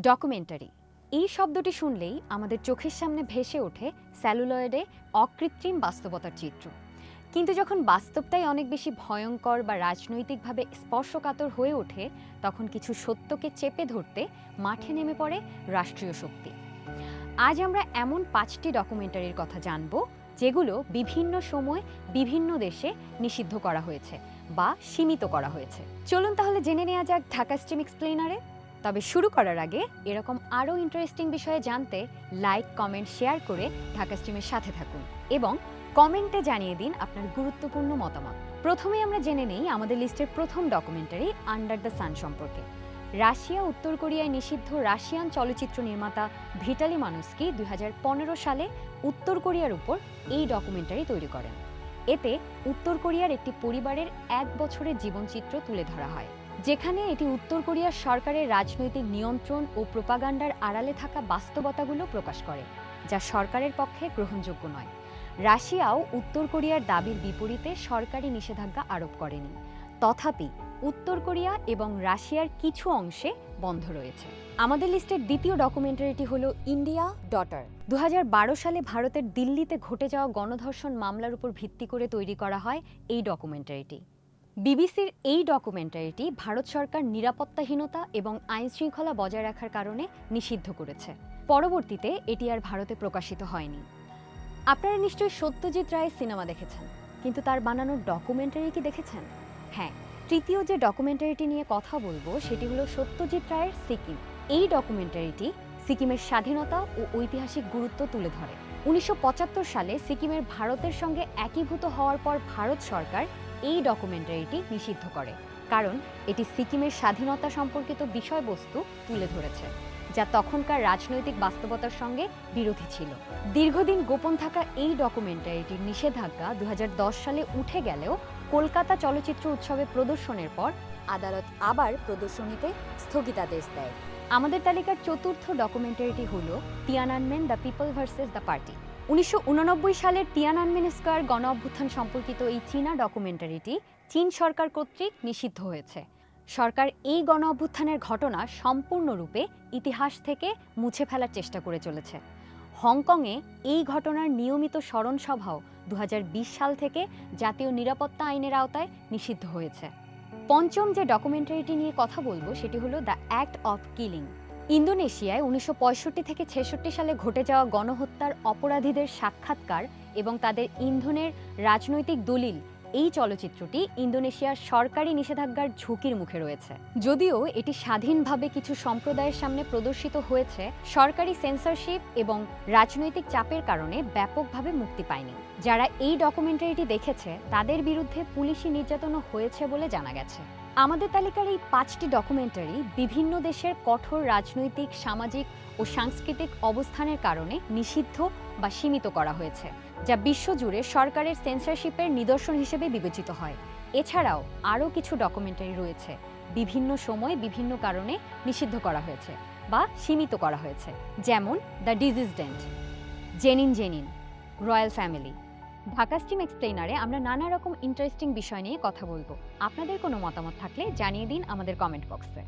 Documentary. এই শব্দটি শুনলেই আমাদের চোখের সামনে ভেসে ওঠে স্যালুলয়েডে অকৃত্রিম বাস্তবতার চিত্র। কিন্তু যখন বাস্তবটাই অনেক বেশি ভয়ঙ্কর বা রাজনৈতিকভাবে স্পর্শকাতর হয়ে ওঠে, তখন কিছু সত্যকে চেপে ধরতে মাঠে নেমে পড়ে রাষ্ট্রীয় শক্তি। আজ আমরা এমন পাঁচটি ডকুমেন্টারির কথা জানব, যেগুলো বিভিন্ন সময় বিভিন্ন দেশে নিষিদ্ধ করা হয়েছে বা সীমিত করা হয়েছে। চলুন তাহলে জেনে নেওয়া যাক ঢাকা স্ট্রিম এক্সপ্লেনারে তবে শুরু করার আগে এরকম আরও ইন্টারেস্টিং বিষয়ে জানতে লাইক কমেন্ট শেয়ার করে ঢাকা স্ট্রিমের সাথে থাকুন এবং কমেন্টে জানিয়ে দিন আপনার গুরুত্বপূর্ণ মতামত। প্রথমে আমরা জেনে নেই আমাদের লিস্টের প্রথম ডকুমেন্টারি আন্ডার দ্য সান সম্পর্কে। রাশিয়া, উত্তর কোরিয়ায় নিষিদ্ধ রাশিয়ান চলচ্চিত্র নির্মাতা ভিটালি মানুস্কি দুই সালে উত্তর কোরিয়ার উপর এই ডকুমেন্টারি তৈরি করেন। এতে উত্তর কোরিয়ার একটি পরিবারের এক বছরের জীবনচিত্র তুলে ধরা হয়। যেখানে এটি উত্তর কোরিয়ার সরকারের রাজনৈতিক নিয়ন্ত্রণ ও প্রোপাগান্ডার আড়ালে থাকা বাস্তবতাগুলো প্রকাশ করে, যা সরকারের পক্ষে গ্রহণযোগ্য নয়। রাশিয়াও উত্তর কোরিয়ার দাবির বিপরীতে সরকারি নিষেধাজ্ঞা আরোপ করেনি। তথাপি উত্তর কোরিয়া এবং রাশিয়ার কিছু অংশে বন্ধ রয়েছে। আমাদের লিস্টের দ্বিতীয় ডকুমেন্টারিটি হলো ইন্ডিয়া ডটার। দু হাজার বারো সালে ভারতের দিল্লিতে ঘটে যাওয়া গণধর্ষণ মামলার উপর ভিত্তি করে তৈরি করা হয় এই ডকুমেন্টারিটি। বিবিসির এই ডকুমেন্টারিটি ভারত সরকার নিরাপত্তাহীনতা এবং আইন শৃঙ্খলা বজায় রাখার কারণে নিষিদ্ধ করেছে। পরবর্তীতে এটি আর ভারতে প্রকাশিত হয়নি। আপনারা নিশ্চয়ই সত্যজিৎ রায়ের সিনেমা দেখেছেন, কিন্তু তার বানানো ডকুমেন্টারি কি দেখেছেন? হ্যাঁ তৃতীয় যে ডকুমেন্টারিটি নিয়ে কথা বলব সেটি হলো সত্যজিৎ রায়ের সিকিম। এই ডকুমেন্টারিটি সিকিমের স্বাধীনতা ও ঐতিহাসিক গুরুত্ব তুলে ধরে। উনিশশো পঁচাত্তর সালে সিকিমের ভারতের সঙ্গে একীভূত হওয়ার পর ভারত সরকার এই ডকুমেন্টারিটি নিষিদ্ধ করে, কারণ এটি সিকিমের স্বাধীনতা সম্পর্কিত বিষয়বস্তু তুলে ধরেছে, যা তখনকার রাজনৈতিক বাস্তবতার সঙ্গে বিরোধী ছিল। দীর্ঘদিন গোপন থাকা এই ডকুমেন্টারিটির নিষেধাজ্ঞা দু হাজার দশ সালে উঠে গেলেও কলকাতা চলচ্চিত্র উৎসবে প্রদর্শনের পর আদালত আবার প্রদর্শনীতে স্থগিতাদেশ দেয়। আমাদের তালিকার চতুর্থ ডকুমেন্টারিটি হল Tiananmen the people versus the party. উনিশশো সালের তিয়ানানমেন স্কোয়ার গণ অভ্যুত্থান সম্পর্কিত এই চীনা ডকুমেন্টারিটি চীন সরকার কর্তৃক নিষিদ্ধ হয়েছে। সরকার এই গণ অভ্যুত্থানের ঘটনা সম্পূর্ণরূপে ইতিহাস থেকে মুছে ফেলার চেষ্টা করে চলেছে। হংকংয়ে এই ঘটনার নিয়মিত স্মরণ সভাও দু হাজার বিশ সাল থেকে জাতীয় নিরাপত্তা আইনের আওতায় নিষিদ্ধ হয়েছে। পঞ্চম যে ডকুমেন্টারিটি নিয়ে কথা বলব সেটি হলো দ্য অ্যাক্ট অফ কিলিং। ইন্দোনেশিয়ায় উনিশশো পঁয়ষট্টি থেকে ছেষট্টি সালে ঘটে যাওয়া গণহত্যার অপরাধীদের সাক্ষাৎকার এবং তাদের ইন্ধনের রাজনৈতিক দলিল, এই চলচ্চিত্রটি ইন্দোনেশিয়ার সরকারি নিষেধাজ্ঞার ঝুঁকির মুখে রয়েছে। যদিও এটি স্বাধীনভাবে কিছু সম্প্রদায়ের সামনে প্রদর্শিত হয়েছে, সরকারি সেন্সরশিপ এবং রাজনৈতিক চাপের কারণে ব্যাপকভাবে মুক্তি পায়নি। যারা এই ডকুমেন্টারিটি দেখেছে, তাদের বিরুদ্ধে পুলিশি নির্যাতনও হয়েছে বলে জানা গেছে। আমাদের তালিকার এই পাঁচটি ডকুমেন্টারি বিভিন্ন দেশের কঠোর রাজনৈতিক, সামাজিক ও সাংস্কৃতিক অবস্থানের কারণে নিষিদ্ধ বা সীমিত করা হয়েছে, যা বিশ্বজুড়ে সরকারের সেন্সরশিপের নিদর্শন হিসেবে বিবেচিত হয়। এছাড়াও আরও কিছু ডকুমেন্টারি রয়েছে, বিভিন্ন সময় বিভিন্ন কারণে নিষিদ্ধ করা হয়েছে বা সীমিত করা হয়েছে, যেমন the disease dent Jenin Jenin royal family Dhaka steam এক্সপ্লেনারে আমরা নানা রকম ইন্টারেস্টিং বিষয় নিয়ে কথা বলব। আপনাদের কোনো মতামত থাকলে জানিয়ে দিন আমাদের কমেন্ট বক্সে